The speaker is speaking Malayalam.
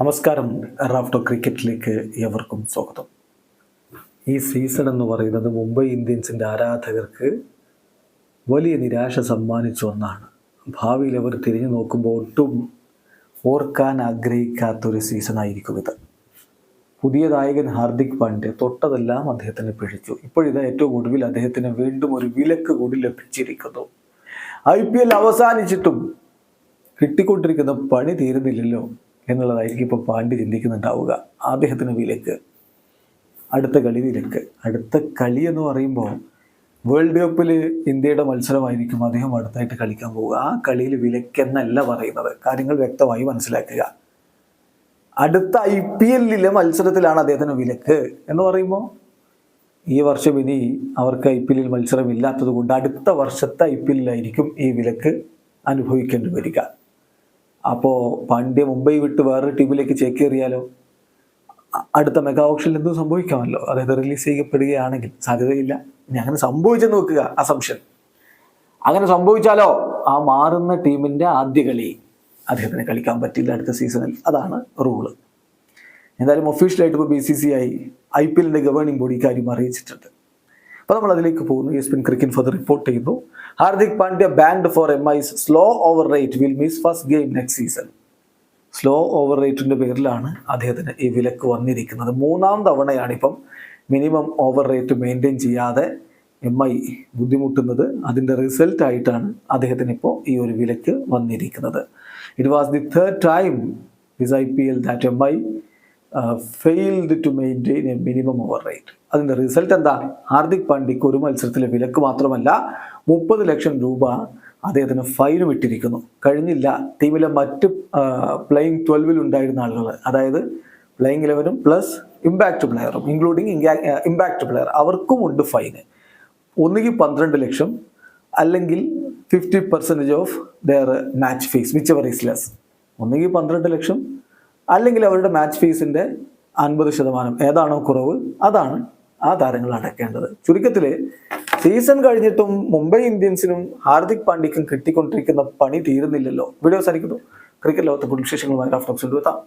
നമസ്കാരം. റാഫ്റ്റോ ക്രിക്കറ്റിലേക്ക് എവർക്കും സ്വാഗതം. ഈ സീസൺ എന്ന് പറയുന്നത് മുംബൈ ഇന്ത്യൻസിന്റെ ആരാധകർക്ക് വലിയ നിരാശ സമ്മാനിച്ച ഒന്നാണ്. ഭാവിയിൽ അവർ തിരിഞ്ഞു നോക്കുമ്പോൾ ഒട്ടും ഓർക്കാൻ ആഗ്രഹിക്കാത്തൊരു സീസണായിരിക്കും ഇത്. പുതിയ നായകൻ ഹാർദിക് പാണ്ഡ്യ തൊട്ടതെല്ലാം അദ്ദേഹത്തിന് പിഴിച്ചു. ഇപ്പോഴിത് ഏറ്റവും ഒടുവിൽ അദ്ദേഹത്തിന് വീണ്ടും ഒരു വിലക്ക് കൂടി ലഭിച്ചിരിക്കുന്നു. ഐ പി എൽ അവസാനിച്ചിട്ടും കിട്ടിക്കൊണ്ടിരിക്കുന്ന പണി തീരുന്നില്ലല്ലോ. എന്നുള്ളതായിരിക്കും ഇപ്പോൾ പാണ്ഡ്യ ചിന്തിക്കുന്നുണ്ടാവുക. അദ്ദേഹത്തിന് വിലക്ക് അടുത്ത കളി വിലക്ക്. അടുത്ത കളി എന്ന് പറയുമ്പോൾ വേൾഡ് കപ്പിൽ ഇന്ത്യയുടെ മത്സരമായിരിക്കും അദ്ദേഹം അടുത്തായിട്ട് കളിക്കാൻ പോവുക. ആ കളിയിൽ വിലക്കെന്നല്ല പറയുന്നത്. കാര്യങ്ങൾ വ്യക്തമായി മനസ്സിലാക്കുക. അടുത്ത ഐ പി എല്ലിലെ മത്സരത്തിലാണ് അദ്ദേഹത്തിന് വിലക്ക് എന്ന് പറയുമ്പോൾ ഈ വർഷം ഇനി അവർക്ക് ഐ പി എല്ലിൽ മത്സരം ഇല്ലാത്തത് കൊണ്ട് അടുത്ത വർഷത്തെ ഐ പി എല്ലിലായിരിക്കും ഈ വിലക്ക് അനുഭവിക്കേണ്ടി വരിക. അപ്പോൾ പാണ്ഡ്യ മുംബൈ വിട്ട് വേറൊരു ടീമിലേക്ക് ചേക്കേറിയാലോ? അടുത്ത മെഗാ ഓപ്ഷനിൽ എന്തും സംഭവിക്കാമല്ലോ? അതായത് റിലീസ് ചെയ്യപ്പെടുകയാണെങ്കിൽ സാധ്യതയില്ല. ഇനി അങ്ങനെ സംഭവിച്ചെന്ന് നോക്കുക അസംഷൻ. അങ്ങനെ സംഭവിച്ചാലോ? ആ മാറുന്ന ടീമിന്റെ ആദ്യ കളി അദ്ദേഹത്തിന് കളിക്കാൻ പറ്റില്ല അടുത്ത സീസണിൽ. അതാണ് റൂൾ. എന്തായാലും ഒഫീഷ്യലായിട്ട് ഇപ്പോൾ B C C I I P എല്ലിന്റെ ഗവേണിംഗ് ബോഡി കാര്യം അറിയിച്ചിട്ടുണ്ട്. അപ്പോൾ നമ്മൾ അതിലേക്ക് പോകുന്നു. ESPN cricket fir report ചെയ്യുന്നു. Hardik Pandya banned for M I's slow over rate will miss first game next season slow over റേറ്റിന്റെ പേരിലാണ് അദ്ദേഹത്തിന് ഈ വിലക്ക് വന്നിരിക്കുന്നത്. മൂന്നാം തവണയാണ് ഇപ്പം മിനിമം ഓവർ റേറ്റ് മെയിന്റെയിൻ ചെയ്യാതെ എം ഐ ബുദ്ധിമുട്ടുന്നത്. അതിന്റെ റിസൾട്ട് ആയിട്ടാണ് അദ്ദേഹത്തിന് ഇപ്പോൾ ഈ ഒരു വിലക്ക് വന്നിരിക്കുന്നത്. It was the third time this I P L that M I failed to maintain a minimum over rate അതിന്റെ റിസൾട്ട് എന്താ? ഹാർദിക് പാണ്ഡ്യക്ക് ഒരു മത്സരത്തിലെ വിലക്ക് മാത്രമല്ല മുപ്പത് ലക്ഷം രൂപ അദ്ദേഹത്തിന് ഫൈനും ഇട്ടിരിക്കുന്നു. കഴിഞ്ഞില്ല ടീമിലെ മറ്റ് പ്ലേയിങ് ട്വൽവിൽ ഉണ്ടായിരുന്ന ആളുകൾ അതായത് പ്ലേയിങ് ഇലവനും പ്ലസ് ഇമ്പാക്റ്റ് പ്ലെയറും ഇൻക്ലൂഡിങ് ഇമ്പാക്റ്റ് പ്ലെയർ അവർക്കും ഉണ്ട് ഫൈന് ഒന്നുകിൽ പന്ത്രണ്ട് ലക്ഷം അല്ലെങ്കിൽ fifty percentage of their match fees whichever is less ഒന്നുകിൽ പന്ത്രണ്ട് ലക്ഷം അല്ലെങ്കിൽ അവരുടെ മാച്ച് ഫീസിന്റെ അൻപത് ശതമാനം ഏതാണോ കുറവ് അതാണ് ആ താരങ്ങൾ അടക്കേണ്ടത് ചുരുക്കത്തിൽ സീസൺ കഴിഞ്ഞിട്ടും മുംബൈ ഇന്ത്യൻസിനും ഹാർദിക് പാണ്ഡ്യക്കും കിട്ടിക്കൊണ്ടിരിക്കുന്ന പണി തീരുന്നില്ലല്ലോ. വീഡിയോ അവസാനിക്കുന്നു. ക്രിക്കറ്റ് ലോകത്തെ വിശേഷങ്ങളുമായി റാഫ്റ്റോക്സിൽ എത്താം